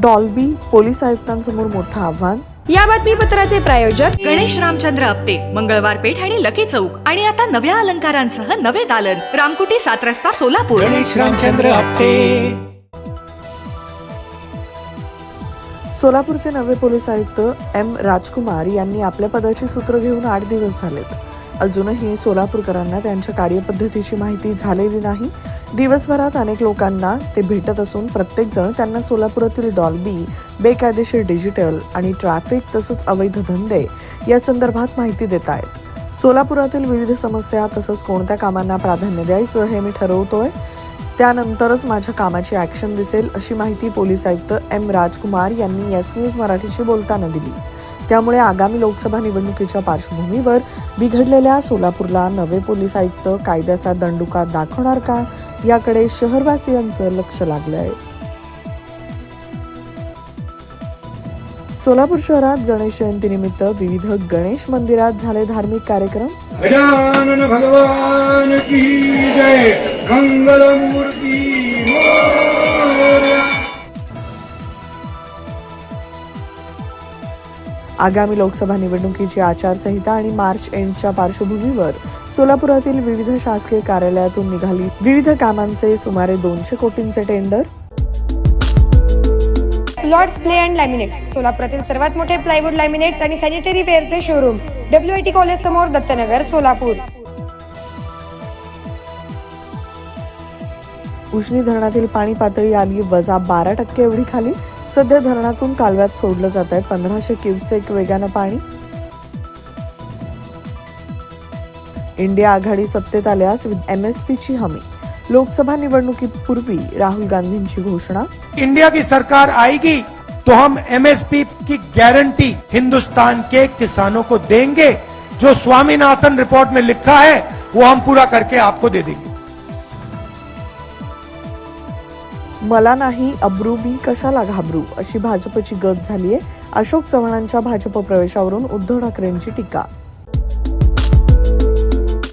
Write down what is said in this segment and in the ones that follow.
Dolby police आयुक्तांसमोर मोठं आव्हान. या बातमीपत्राचे प्रायोजक गणेश रामचंद्र आपटे मंगळवार पेठ आणि लकी चौक आणि आता नव्या अलंकारांसह नवे दालन. रामकुटी सात रस्ता सोलापूर. गणेश रामचंद्र आपटे. सोलापूरचे नवे पोलीस आयुक्त एम राजकुमार यांनी आपल्या पदाची सूत्र घेऊन आठ दिवस झालेत. अजूनही सोलापूरकरांना त्यांच्या कार्यपद्धतीची माहिती झालेली नाही. दिवसभरात अनेक लोकांना ते भेटत असून प्रत्येकजण त्यांना सोलापुरातील डॉल्बी बेकायदेशीर डिजिटल आणि ट्रॅफिक तसंच अवैध धंदे या संदर्भात माहिती देत आहेत. सोलापुरातील विविध समस्या तसंच कोणत्या कामांना प्राधान्य द्यायचं हे मी ठरवतोय. त्यानंतरच माझ्या कामाची ॲक्शन दिसेल अशी माहिती पोलीस आयुक्त एम राजकुमार यांनी एस न्यूज मराठीशी बोलताना दिली. त्यामुळे आगामी लोकसभा निवडणुकीच्या पार्श्वभूमीवर बिघडलेल्या सोलापूरला नवे पोलीस आयुक्त कायद्याचा दंडुका दाखवणार का? याकडे शहरवासियांचं लक्ष लागलं आहे. सोलापूर शहरात गणेश जयंतीनिमित्त विविध गणेश मंदिरात झाले धार्मिक कार्यक्रम. गजानन भगवान की जय मंगलमूर्ती हो। आगामी लोकसभा निवडणुकीची आचारसंहिता आणि मार्च एंडच्या पार्श्वभूमीवर सोलापुरातील विविध शासकीय कार्यालयातून निघाली. विविध कामांचे सुमारे दोनशे कोटींचे tender. Lords ply and laminates सोलापुरातील सर्वात मोठे प्लायवूड लॅमिनेट्स आणि sanitary वेअरचे showroom W I T college समोर दत्तनगर सोलापूर. उजनी धरणातील पाणी पातळी आली वजा बारा टक्के एवढी खाली. सध्या धरणातून कालव्यात सोडलं जात आहे. पंधराशे क्युसेक वेगानं पाणी. इंडिया आघाडी सत्तेत आल्यास एम एस पीची हमी. लोकसभा निवडणुकीपूर्वी राहुल गांधींची घोषणा. इंडिया की सरकार आएगी तो हम एमएसपी की गारंटी हिंदुस्तान के किसानों को देंगे. जो स्वामीनाथन रिपोर्ट में लिखा है वो हम पूरा करके आपको दे देंगे। मला नाही अब्रू मी कशाला घाबरू? अशी भाजपची गत आहे अशोक चव्हाणांच्या भाजप प्रवेशावरून उद्धव ठाकरेंची टीका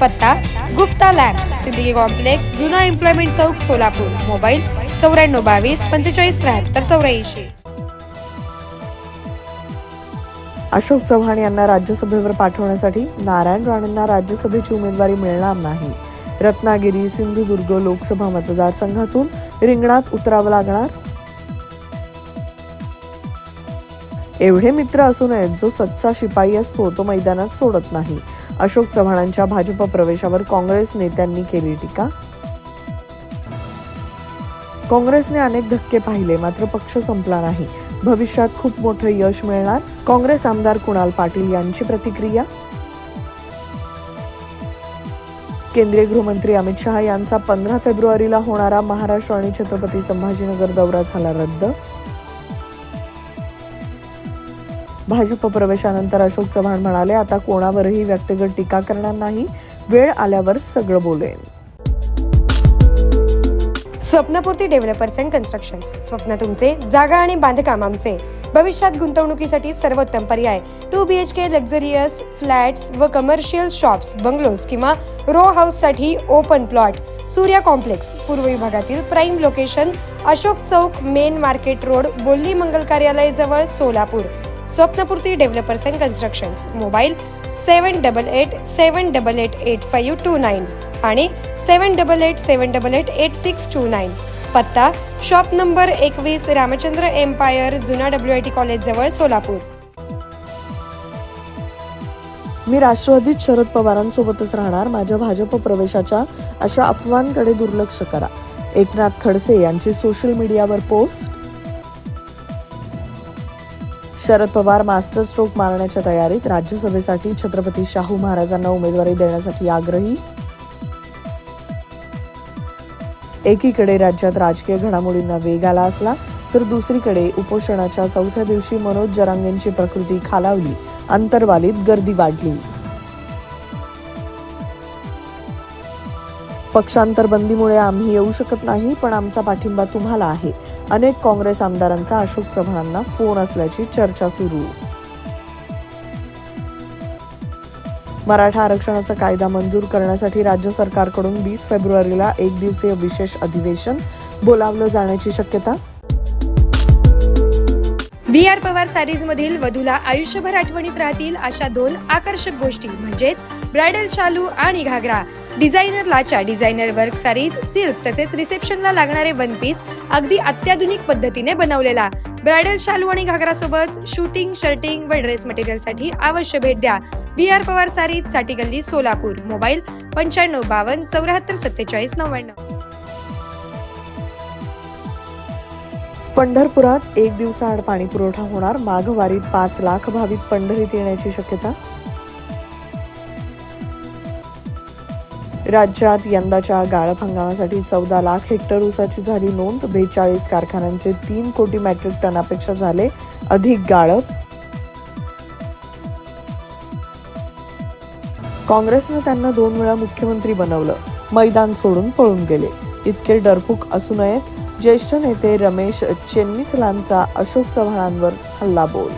पत्ता गुप्ता लॅम्प्स सिद्दीकी कॉम्प्लेक्स जुना एम्प्लॉयमेंट चौक सोलापूर. मोबाईल चौऱ्याण्णव बावीस पंचेचाळीस त्र्याहत्तर चौऱ्याऐंशी. अशोक चव्हाण यांना राज्यसभेवर पाठवण्यासाठी नारायण राणेंना राज्यसभेची उमेदवारी मिळणार नाही. रत्नागिरी सिंधुदुर्ग लोकसभा मतदारसंघातून रिंगणात उतरावं लागणार? एवढे मित्र असू नयेत जो सच्चा शिपाई असतो तो मैदानात सोडत नाही. अशोक चव्हाणांच्या भाजप प्रवेशावर काँग्रेस नेत्यांनी केली टीका. काँग्रेसने अनेक धक्के पाहिले मात्र पक्ष संपला नाही. भविष्यात खूप मोठं यश मिळणार. काँग्रेस आमदार कुणाल पाटील यांची प्रतिक्रिया? केंद्रीय गृहमंत्री अमित शहा यांचा पंधरा फेब्रुवारीला होणारा महाराष्ट्र आणि छत्रपती संभाजीनगर दौरा झाला रद्द? भाजप प्रवेशानंतर अशोक चव्हाण म्हणाले आता कोणावरही व्यक्तिगत टीका करणार नाही. वेळ आल्यावर सगळं बोलेन स्वप्नपूर्ती डेव्हलपर्स अँड कन्स्ट्रक्शन स्वप्न तुमचे जागा आणि बांधकाम आमचे. भविष्यात गुंतवणुकीसाठी सर्वोत्तम पर्याय. Two B H K luxurious flats व कमर्शियल शॉप्स बंगलोज किंवा रो हाऊससाठी ओपन प्लॉट. सूर्या कॉम्प्लेक्स पूर्व विभागातील प्राईम लोकेशन अशोक चौक मेन मार्केट रोड बोल्ली मंगल कार्यालय जवळ Solapur. Swapnapurti developers and constructions mobile seven double eight seven double eight eight five two nine आणि seven double eight seven double eight eight six two nine. पत्ता shop number एकवीस Ramchandra empire जुना W I T college जवळ सोलापूर. मी राष्ट्रवादीत शरद पवारांसोबतच राहणार. माझ्या भाजप प्रवेशाच्या अशा अफवांकडे दुर्लक्ष करा. एकनाथ खडसे यांची सोशल मीडियावर post Sharad Pawar master stroke मारण्याच्या तयारीत राज्यसभेसाठी छत्रपती शाहू महाराजांना उमेदवारी देण्यासाठी आग्रही. एकीकडे राज्यात राजकीय घडामोडींना वेग आला असला तर दुसरीकडे उपोषणाच्या चौथ्या दिवशी मनोज जरांगेंची प्रकृती खालावली अंतरवालीत गर्दी वाढली. पक्षांतर बंदीमुळे आम्ही येऊ शकत नाही पण आमचा पाठिंबा तुम्हाला आहे. अनेक काँग्रेस आमदारांचा अशोक चव्हाणांना फोन असल्याची चर्चा सुरू. मराठा आरक्षणाचा कायदा मंजूर करण्यासाठी राज्य सरकारकडून वीस फेब्रुवारीला एक दिवसीय विशेष अधिवेशन बोलावलं जाण्याची शक्यता? व्ही आर पवार सॅरीज मधील वधूला आयुष्यभर आठवणीत राहतील अशा दोन आकर्षक गोष्टी म्हणजेच ब्रायडल शालू आणि घागरा. डिझायनर लाचा डिझायनर वर्क सारीज सिल्क तसेच रिसेप्शनला लागणारे वन पीस अगदी अत्याधुनिक पद्धतीने बनवलेला. ब्रायडल शालू आणि घागरा सोबत शूटिंग शर्टिंग व ड्रेस मटेरियलसाठी अवश्य भेट द्या. व्ही आर पवार सारीजसाठी गल्ली सोलापूर. मोबाईल पंच्याण्णव बावन्न चौऱ्याहत्तर सत्तेचाळीस नव्याण्णव. पंढरपुरात एक दिवसाआड पाणी पुरवठा होणार. माघवारीत पाच लाख भाविक पंढरीत येण्याची शक्यता राज्यात यंदाच्या गाळप हंगामासाठी चौदा लाख हेक्टर ऊसाची झाली नोंद. बेचाळीस कारखान्यांचे तीन कोटी मॅट्रिक टनापेक्षा झाले अधिक गाळप. काँग्रेसनं त्यांना दोन वेळा मुख्यमंत्री बनवलं. मैदान सोडून पळून गेले. इतके डरपूक असू नये ज्येष्ठ नेते रमेश चेन्नीथलांचा अशोक चव्हाणांवर हल्ला बोल.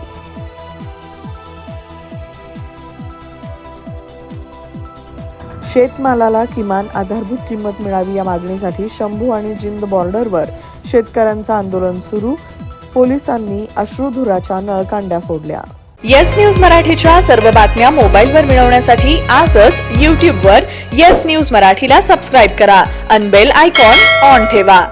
शेतमालाला किमान आधारभूत किंमत मिळावी या मागणीसाठी शंभू आणि जिंद बॉर्डरवर शेतकऱ्यांचं आंदोलन सुरू. पोलिसांनी अश्रुधुराच्या नळकांड्या फोडल्या. येस न्यूज मराठीच्या सर्व बातम्या मोबाईलवर मिळवण्यासाठी आजच यूट्यूबवर येस न्यूज मराठीला सबस्क्राईब करा. अनबेल आयकॉन ऑन ठेवा.